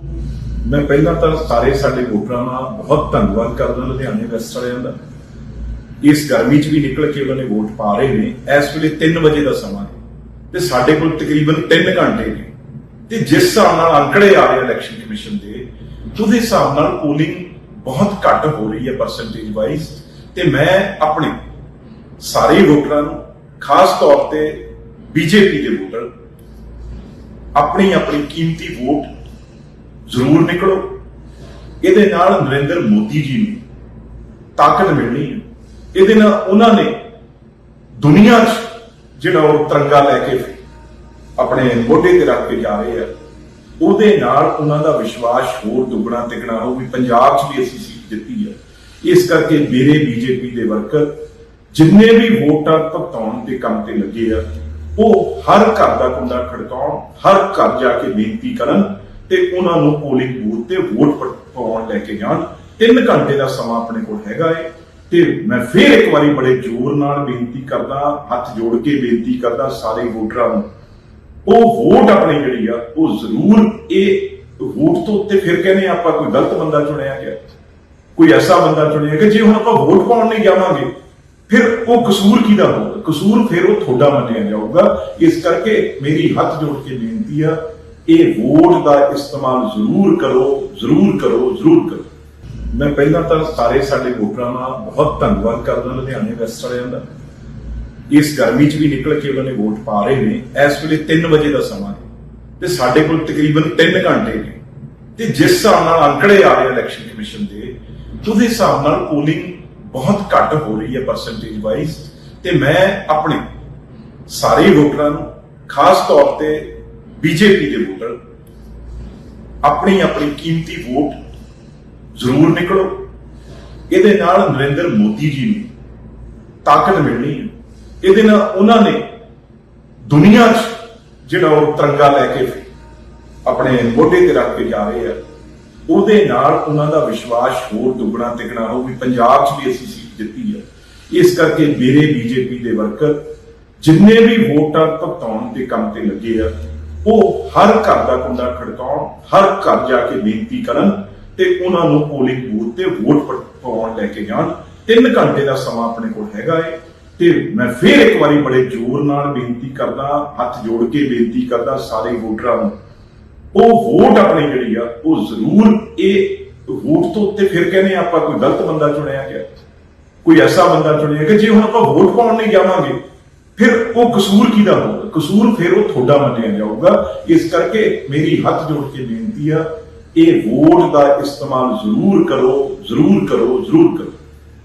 ਮੈਂ ਪਹਿਲਾਂ ਤਾਂ ਸਾਰੇ ਸਾਡੇ ਵੋਟਰਾਂ ਦਾ ਬਹੁਤ ਧੰਨਵਾਦ ਕਰਦਾ ਲੁਧਿਆਣੇ ਵੈਸਟ ਵਾਲਿਆਂ ਦਾ। ਇਸ ਗਰਮੀ 'ਚ ਵੀ ਨਿਕਲ ਕੇ ਉਹਨਾਂ ਨੇ ਵੋਟ ਪਾ ਰਹੇ ਨੇ, ਇਸ ਵੇਲੇ 3 ਵਜੇ ਦਾ ਸਮਾਂ ਹੈ ਤੇ ਸਾਡੇ ਕੋਲ ਤਕਰੀਬਨ 3 ਘੰਟੇ ਨੇ। ਤੇ ਜਿਸ ਹਿਸਾਬ ਨਾਲ ਅੰਕੜੇ ਆ ਰਹੇ ਇਲੈਕਸ਼ਨ ਕਮਿਸ਼ਨ ਦੇ, ਉਹਦੇ ਹਿਸਾਬ ਨਾਲ ਪੋਲਿੰਗ ਬਹੁਤ ਘੱਟ ਹੋ ਰਹੀ ਹੈ ਪਰਸੈਂਟੇਜ ਵਾਈਜ਼ ਤੇ ਮੈਂ ਆਪਣੇ ਸਾਰੇ ਵੋਟਰਾਂ ਨੂੰ ਖਾਸ ਤੌਰ ਤੇ ਬੀਜੇਪੀ ਦੇ ਵੋਟਰ ਆਪਣੀ ਆਪਣੀ ਕੀਮਤੀ ਵੋਟ ਜ਼ਰੂਰ ਨਿਕਲੋ। ਇਹਦੇ ਨਾਲ ਨਰਿੰਦਰ ਮੋਦੀ ਜੀ ਨੂੰ ਤਾਕਤ ਮਿਲਣੀ ਹੈ। ਇਹਦੇ ਨਾਲ ਉਹਨਾਂ ਨੇ ਦੁਨੀਆ 'ਚ ਜਿਹੜਾ ਉਹ ਤਿਰੰਗਾ ਲੈ ਕੇ ਆਪਣੇ ਮੋਢੇ ਤੇ ਰੱਖ ਕੇ ਜਾ ਰਹੇ ਆ, ਉਹਦੇ ਨਾਲ ਉਹਨਾਂ ਦਾ ਵਿਸ਼ਵਾਸ ਹੋਰ ਦੁੱਗਣਾ ਤਿਗਣਾ ਹੋ ਵੀ ਪੰਜਾਬ 'ਚ ਵੀ ਅਸੀਂ ਸੀਟ ਜਿੱਤੀ ਹੈ ਇਸ ਕਰਕੇ ਮੇਰੇ ਬੀਜੇਪੀ ਦੇ ਵਰਕਰ ਜਿੰਨੇ ਵੀ ਵੋਟਾਂ ਭੁਗਤਾਉਣ ਦੇ ਕੰਮ ਤੇ ਲੱਗੇ ਆ, ਉਹ ਹਰ ਘਰ ਦਾ ਕੁੰਡਾ ਖੜਕਾਉਣ, ਹਰ ਘਰ ਜਾ ਕੇ ਬੇਨਤੀ ਕਰਨ ਤੇ ਉਹਨਾਂ ਨੂੰ ਪੋਲਿੰਗ ਬੂਥ ਤੇ ਵੋਟ ਪਾਉਣ ਲੈ ਕੇ ਜਾਣ। 3 ਘੰਟੇ ਦਾ ਸਮਾਂ ਆਪਣੇ ਕੋਲ ਹੈਗਾ ਏ। ਤੇ ਮੈਂ ਫੇਰ ਇੱਕ ਵਾਰੀ ਬੜੇ ਜ਼ੋਰ ਨਾਲ ਬੇਨਤੀ ਕਰਦਾ, ਹੱਥ ਜੋੜ ਕੇ ਬੇਨਤੀ ਕਰਦਾ ਸਾਰੇ ਵੋਟਰਾਂ ਨੂੰ। ਉਹ ਵੋਟ ਆਪਣੀ ਜਿਹੜੀ ਆ, ਉਹ ਜ਼ਰੂਰ ਇਹ ਵੋਟ ਤੋਂ ਉੱਤੇ ਫਿਰ ਕਹਿੰਦੇ ਆਪਾਂ ਕੋਈ ਗਲਤ ਬੰਦਾ ਚੁਣਿਆ ਗਿਆ ਕੋਈ ਐਸਾ ਬੰਦਾ ਚੁਣਿਆ ਕਿ ਜੇ ਹੁਣ ਆਪਾਂ ਵੋਟ ਪਾਉਣ ਨਹੀਂ ਜਾਵਾਂਗੇ, ਫਿਰ ਉਹ ਕਸੂਰ ਕਿਹਦਾ ਹੋਊਗਾ? ਕਸੂਰ ਫਿਰ ਉਹ ਤੁਹਾਡਾ ਮੰਨਿਆ ਜਾਊਗਾ। ਇਸ ਕਰਕੇ ਮੇਰੀ ਹੱਥ ਜੋੜ ਕੇ ਬੇਨਤੀ ਆ ਇਹ ਵੋਟ ਦਾ ਇਸਤੇਮਾਲ ਜ਼ਰੂਰ ਕਰੋ ਜ਼ਰੂਰ ਕਰੋ ਜ਼ਰੂਰ ਕਰੋ। ਮੈਂ ਪਹਿਲਾਂ ਤਾਂ ਸਾਰੇ ਸਾਡੇ ਵੋਟਰਾਂ ਦਾ ਬਹੁਤ ਧੰਨਵਾਦ ਕਰਦਾ ਲੁਧਿਆਣੇ ਵੈਸਟ ਵਾਲਿਆਂ ਦਾ। ਇਸ ਗਰਮੀ 'ਚ ਵੀ ਨਿਕਲ ਕੇ ਉਹਨਾਂ ਨੇ ਵੋਟ ਪਾ ਰਹੇ ਨੇ, ਇਸ ਵੇਲੇ 3 ਵਜੇ ਦਾ ਸਮਾਂ ਹੈ ਤੇ ਸਾਡੇ ਕੋਲ ਤਕਰੀਬਨ 3 ਘੰਟੇ ਨੇ। ਤੇ ਜਿਸ ਹਿਸਾਬ ਨਾਲ ਅੰਕੜੇ ਆ ਰਹੇ ਇਲੈਕਸ਼ਨ ਕਮਿਸ਼ਨ ਦੇ, ਉਹਦੇ ਹਿਸਾਬ ਨਾਲ ਪੋਲਿੰਗ ਬਹੁਤ ਘੱਟ ਹੋ ਰਹੀ ਹੈ ਪਰਸੈਂਟੇਜ ਵਾਈਜ਼ ਤੇ ਮੈਂ ਆਪਣੇ ਸਾਰੇ ਵੋਟਰਾਂ ਨੂੰ ਖਾਸ ਤੌਰ ਤੇ ਬੀਜੇਪੀ ਦੇ ਵੋਟਰ, ਆਪਣੀ ਆਪਣੀ ਕੀਮਤੀ ਵੋਟ ਜ਼ਰੂਰ ਨਿਕਲੋ। ਇਹਦੇ ਨਾਲ ਨਰਿੰਦਰ ਮੋਦੀ ਜੀ ਨੂੰ ਤਾਕਤ ਮਿਲਣੀ ਹੈ। ਇਹਦੇ ਨਾਲ ਉਹਨਾਂ ਨੇ ਦੁਨੀਆ 'ਚ ਜਿਹੜਾ ਉਹ ਤਿਰੰਗਾ ਲੈ ਕੇ ਆਪਣੇ ਮੋਢੇ ਤੇ ਰੱਖ ਕੇ ਜਾ ਰਹੇ ਆ, ਉਹਦੇ ਨਾਲ ਉਹਨਾਂ ਦਾ ਵਿਸ਼ਵਾਸ ਹੋਰ ਦੁੱਗਣਾ ਤਿਗਣਾ ਹੋ ਵੀ ਪੰਜਾਬ 'ਚ ਵੀ ਅਸੀਂ ਸੀਟ ਜਿੱਤੀ ਹੈ ਇਸ ਕਰਕੇ ਮੇਰੇ ਬੀਜੇਪੀ ਦੇ ਵਰਕਰ ਜਿੰਨੇ ਵੀ ਵੋਟਾਂ ਭੁਗਤਾਉਣ ਦੇ ਕੰਮ ਤੇ ਲੱਗੇ ਆ ਉਹ ਹਰ ਘਰ ਦਾ ਕੁੰਡਾ ਖੜਕਾਉਣ, ਹਰ ਘਰ ਜਾ ਕੇ ਬੇਨਤੀ ਕਰਨ ਤੇ ਉਹਨਾਂ ਨੂੰ ਪੋਲਿੰਗ ਬੂਥ ਤੇ ਵੋਟ ਪਾਉਣ ਲੈ ਕੇ ਜਾਣ। 3 ਘੰਟੇ ਦਾ ਸਮਾਂ ਆਪਣੇ ਕੋਲ ਹੈਗਾ ਏ। ਤੇ ਮੈਂ ਫੇਰ ਇੱਕ ਵਾਰੀ ਬੜੇ ਜ਼ੋਰ ਨਾਲ ਬੇਨਤੀ ਕਰਦਾ, ਹੱਥ ਜੋੜ ਕੇ ਬੇਨਤੀ ਕਰਦਾ ਸਾਰੇ ਵੋਟਰਾਂ ਨੂੰ। ਉਹ ਵੋਟ ਆਪਣੀ ਜਿਹੜੀ ਆ, ਉਹ ਜ਼ਰੂਰ ਇਹ ਵੋਟ ਤੋਂ ਉੱਤੇ ਫਿਰ ਕਹਿੰਦੇ ਆਪਾਂ ਕੋਈ ਗਲਤ ਬੰਦਾ ਚੁਣਿਆ ਗਿਆ। ਕੋਈ ਐਸਾ ਬੰਦਾ ਚੁਣਿਆ ਕਿ ਜੇ ਹੁਣ ਆਪਾਂ ਵੋਟ ਪਾਉਣ ਨਹੀਂ ਜਾਵਾਂਗੇ, ਫਿਰ ਉਹ ਕਸੂਰ ਕਿਹਦਾ ਹੋਊਗਾ ਕਸੂਰ ਫਿਰ ਉਹ ਤੁਹਾਡਾ ਮੰਨਿਆ ਜਾਊਗਾ। ਇਸ ਕਰਕੇ ਮੇਰੀ ਹੱਥ ਜੋੜ ਕੇ ਬੇਨਤੀ ਆ, ਇਹ ਵੋਟ ਦਾ ਇਸਤੇਮਾਲ ਜ਼ਰੂਰ ਕਰੋ ਜ਼ਰੂਰ ਕਰੋ ਜ਼ਰੂਰ ਕਰੋ।